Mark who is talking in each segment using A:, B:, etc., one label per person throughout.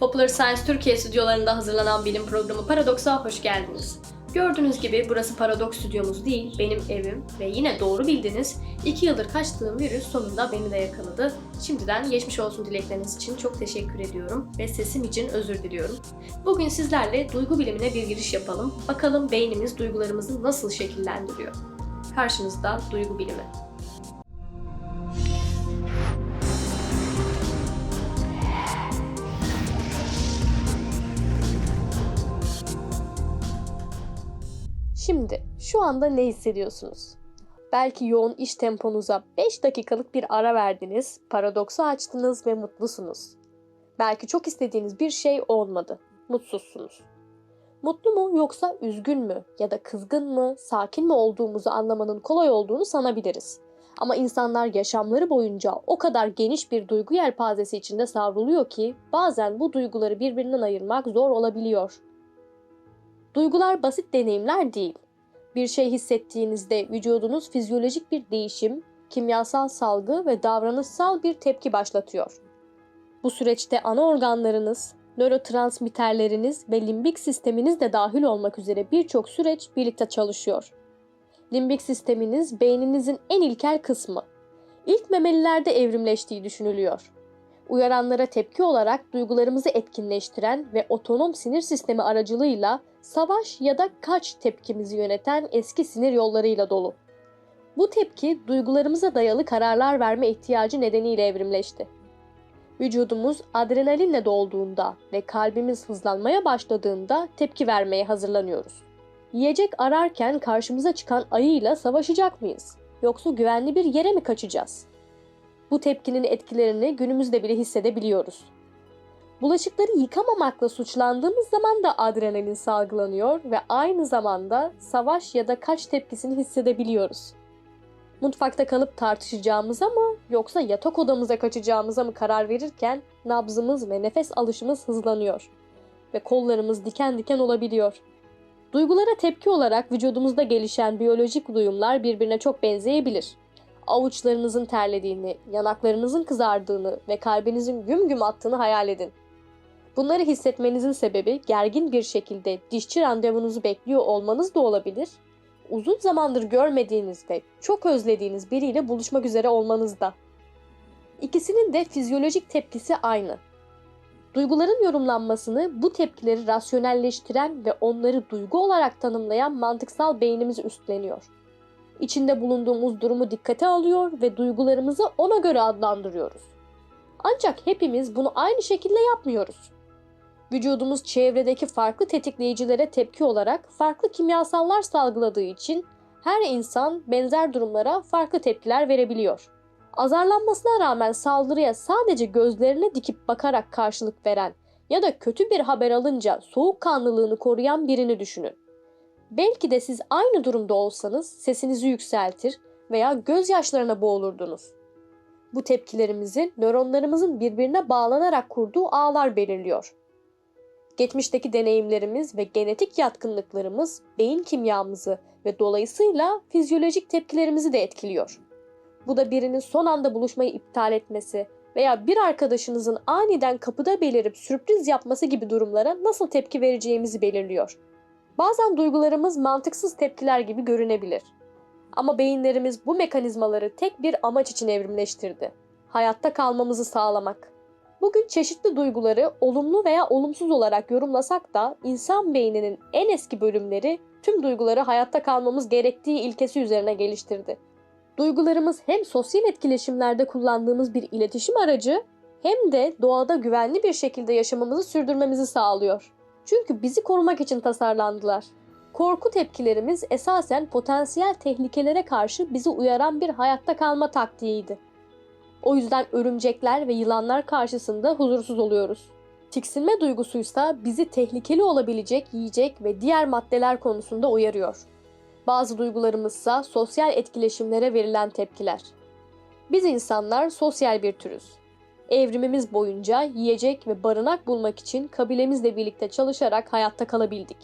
A: Popular Science Türkiye stüdyolarında hazırlanan bilim programı Paradox'a hoş geldiniz. Gördüğünüz gibi burası Paradox stüdyomuz değil, benim evim ve yine doğru bildiniz 2 yıldır kaçtığım virüs sonunda beni de yakaladı. Şimdiden geçmiş olsun dilekleriniz için çok teşekkür ediyorum ve sesim için özür diliyorum. Bugün sizlerle duygu bilimine bir giriş yapalım. Bakalım beynimiz duygularımızı nasıl şekillendiriyor. Karşınızda duygu bilimi. Şimdi şu anda ne hissediyorsunuz? Belki yoğun iş temponuza 5 dakikalık bir ara verdiniz, paradoksu açtınız ve mutlusunuz. Belki çok istediğiniz bir şey olmadı, mutsuzsunuz. Mutlu mu yoksa üzgün mü ya da kızgın mı, sakin mi olduğumuzu anlamanın kolay olduğunu sanabiliriz. Ama insanlar yaşamları boyunca o kadar geniş bir duygu yelpazesi içinde savruluyor ki bazen bu duyguları birbirinden ayırmak zor olabiliyor. Duygular basit deneyimler değil. Bir şey hissettiğinizde vücudunuz fizyolojik bir değişim, kimyasal salgı ve davranışsal bir tepki başlatıyor. Bu süreçte ana organlarınız, nörotransmitterleriniz ve limbik sisteminiz de dahil olmak üzere birçok süreç birlikte çalışıyor. Limbik sisteminiz beyninizin en ilkel kısmı. İlk memelilerde evrimleştiği düşünülüyor uyaranlara tepki olarak duygularımızı etkinleştiren ve otonom sinir sistemi aracılığıyla savaş ya da kaç tepkimizi yöneten eski sinir yollarıyla dolu. Bu tepki duygularımıza dayalı kararlar verme ihtiyacı nedeniyle evrimleşti. Vücudumuz adrenalinle dolduğunda ve kalbimiz hızlanmaya başladığında tepki vermeye hazırlanıyoruz. Yiyecek ararken karşımıza çıkan ayıyla savaşacak mıyız? Yoksa güvenli bir yere mi kaçacağız? Bu tepkinin etkilerini günümüzde bile hissedebiliyoruz. Bulaşıkları yıkamamakla suçlandığımız zaman da adrenalin salgılanıyor ve aynı zamanda savaş ya da kaç tepkisini hissedebiliyoruz. Mutfakta kalıp tartışacağımıza mı yoksa yatak odamıza kaçacağımıza mı karar verirken nabzımız ve nefes alışımız hızlanıyor ve kollarımız diken diken olabiliyor. Duygulara tepki olarak vücudumuzda gelişen biyolojik duyumlar birbirine çok benzeyebilir avuçlarınızın terlediğini, yanaklarınızın kızardığını ve kalbinizin güm güm attığını hayal edin. Bunları hissetmenizin sebebi gergin bir şekilde dişçi randevunuzu bekliyor olmanız da olabilir. Uzun zamandır görmediğiniz ve çok özlediğiniz biriyle buluşmak üzere olmanız da. İkisinin de fizyolojik tepkisi aynı. Duyguların yorumlanmasını bu tepkileri rasyonelleştiren ve onları duygu olarak tanımlayan mantıksal beynimiz üstleniyor içinde bulunduğumuz durumu dikkate alıyor ve duygularımızı ona göre adlandırıyoruz. Ancak hepimiz bunu aynı şekilde yapmıyoruz. Vücudumuz çevredeki farklı tetikleyicilere tepki olarak farklı kimyasallar salgıladığı için her insan benzer durumlara farklı tepkiler verebiliyor. Azarlanmasına rağmen saldırıya sadece gözlerine dikip bakarak karşılık veren ya da kötü bir haber alınca soğukkanlılığını koruyan birini düşünün. Belki de siz aynı durumda olsanız sesinizi yükseltir veya gözyaşlarına boğulurdunuz. Bu tepkilerimizi nöronlarımızın birbirine bağlanarak kurduğu ağlar belirliyor. Geçmişteki deneyimlerimiz ve genetik yatkınlıklarımız beyin kimyamızı ve dolayısıyla fizyolojik tepkilerimizi de etkiliyor. Bu da birinin son anda buluşmayı iptal etmesi veya bir arkadaşınızın aniden kapıda belirip sürpriz yapması gibi durumlara nasıl tepki vereceğimizi belirliyor. Bazen duygularımız mantıksız tepkiler gibi görünebilir. Ama beyinlerimiz bu mekanizmaları tek bir amaç için evrimleştirdi. Hayatta kalmamızı sağlamak. Bugün çeşitli duyguları olumlu veya olumsuz olarak yorumlasak da insan beyninin en eski bölümleri tüm duyguları hayatta kalmamız gerektiği ilkesi üzerine geliştirdi. Duygularımız hem sosyal etkileşimlerde kullandığımız bir iletişim aracı hem de doğada güvenli bir şekilde yaşamamızı sürdürmemizi sağlıyor. Çünkü bizi korumak için tasarlandılar. Korku tepkilerimiz esasen potansiyel tehlikelere karşı bizi uyaran bir hayatta kalma taktiğiydi. O yüzden örümcekler ve yılanlar karşısında huzursuz oluyoruz. Tiksinme duygusuysa bizi tehlikeli olabilecek yiyecek ve diğer maddeler konusunda uyarıyor. Bazı duygularımızsa sosyal etkileşimlere verilen tepkiler. Biz insanlar sosyal bir türüz. Evrimimiz boyunca yiyecek ve barınak bulmak için kabilemizle birlikte çalışarak hayatta kalabildik.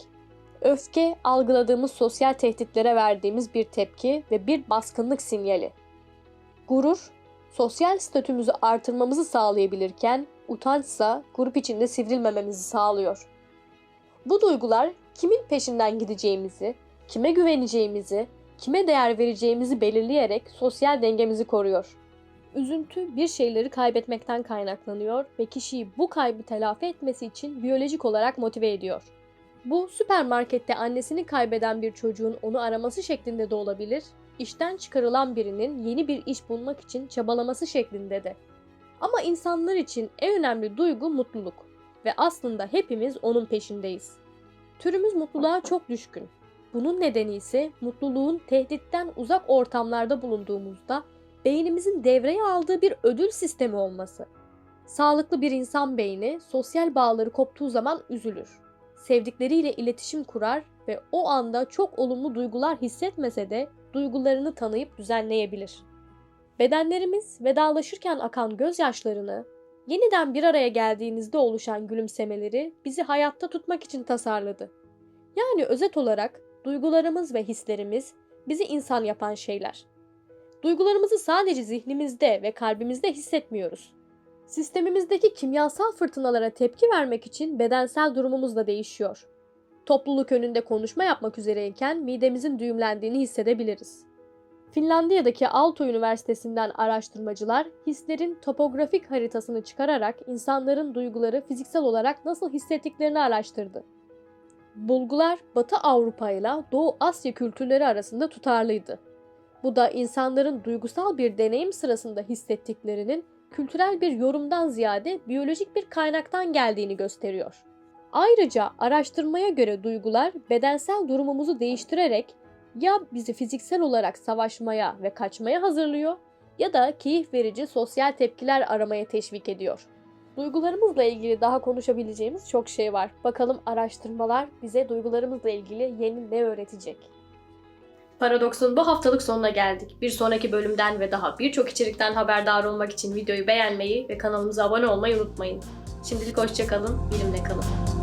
A: Öfke, algıladığımız sosyal tehditlere verdiğimiz bir tepki ve bir baskınlık sinyali. Gurur, sosyal statümüzü artırmamızı sağlayabilirken utançsa grup içinde sivrilmememizi sağlıyor. Bu duygular kimin peşinden gideceğimizi, kime güveneceğimizi, kime değer vereceğimizi belirleyerek sosyal dengemizi koruyor. Üzüntü bir şeyleri kaybetmekten kaynaklanıyor ve kişiyi bu kaybı telafi etmesi için biyolojik olarak motive ediyor. Bu süpermarkette annesini kaybeden bir çocuğun onu araması şeklinde de olabilir, işten çıkarılan birinin yeni bir iş bulmak için çabalaması şeklinde de. Ama insanlar için en önemli duygu mutluluk ve aslında hepimiz onun peşindeyiz. Türümüz mutluluğa çok düşkün. Bunun nedeni ise mutluluğun tehditten uzak ortamlarda bulunduğumuzda beynimizin devreye aldığı bir ödül sistemi olması. Sağlıklı bir insan beyni sosyal bağları koptuğu zaman üzülür. Sevdikleriyle iletişim kurar ve o anda çok olumlu duygular hissetmese de duygularını tanıyıp düzenleyebilir. Bedenlerimiz vedalaşırken akan gözyaşlarını, yeniden bir araya geldiğinizde oluşan gülümsemeleri bizi hayatta tutmak için tasarladı. Yani özet olarak duygularımız ve hislerimiz bizi insan yapan şeyler. Duygularımızı sadece zihnimizde ve kalbimizde hissetmiyoruz. Sistemimizdeki kimyasal fırtınalara tepki vermek için bedensel durumumuz da değişiyor. Topluluk önünde konuşma yapmak üzereyken midemizin düğümlendiğini hissedebiliriz. Finlandiya'daki Aalto Üniversitesi'nden araştırmacılar hislerin topografik haritasını çıkararak insanların duyguları fiziksel olarak nasıl hissettiklerini araştırdı. Bulgular Batı Avrupa ile Doğu Asya kültürleri arasında tutarlıydı. Bu da insanların duygusal bir deneyim sırasında hissettiklerinin kültürel bir yorumdan ziyade biyolojik bir kaynaktan geldiğini gösteriyor. Ayrıca araştırmaya göre duygular bedensel durumumuzu değiştirerek ya bizi fiziksel olarak savaşmaya ve kaçmaya hazırlıyor ya da keyif verici sosyal tepkiler aramaya teşvik ediyor. Duygularımızla ilgili daha konuşabileceğimiz çok şey var. Bakalım araştırmalar bize duygularımızla ilgili yeni ne öğretecek? Paradoks'un bu haftalık sonuna geldik. Bir sonraki bölümden ve daha birçok içerikten haberdar olmak için videoyu beğenmeyi ve kanalımıza abone olmayı unutmayın. Şimdilik hoşçakalın, bilimle kalın.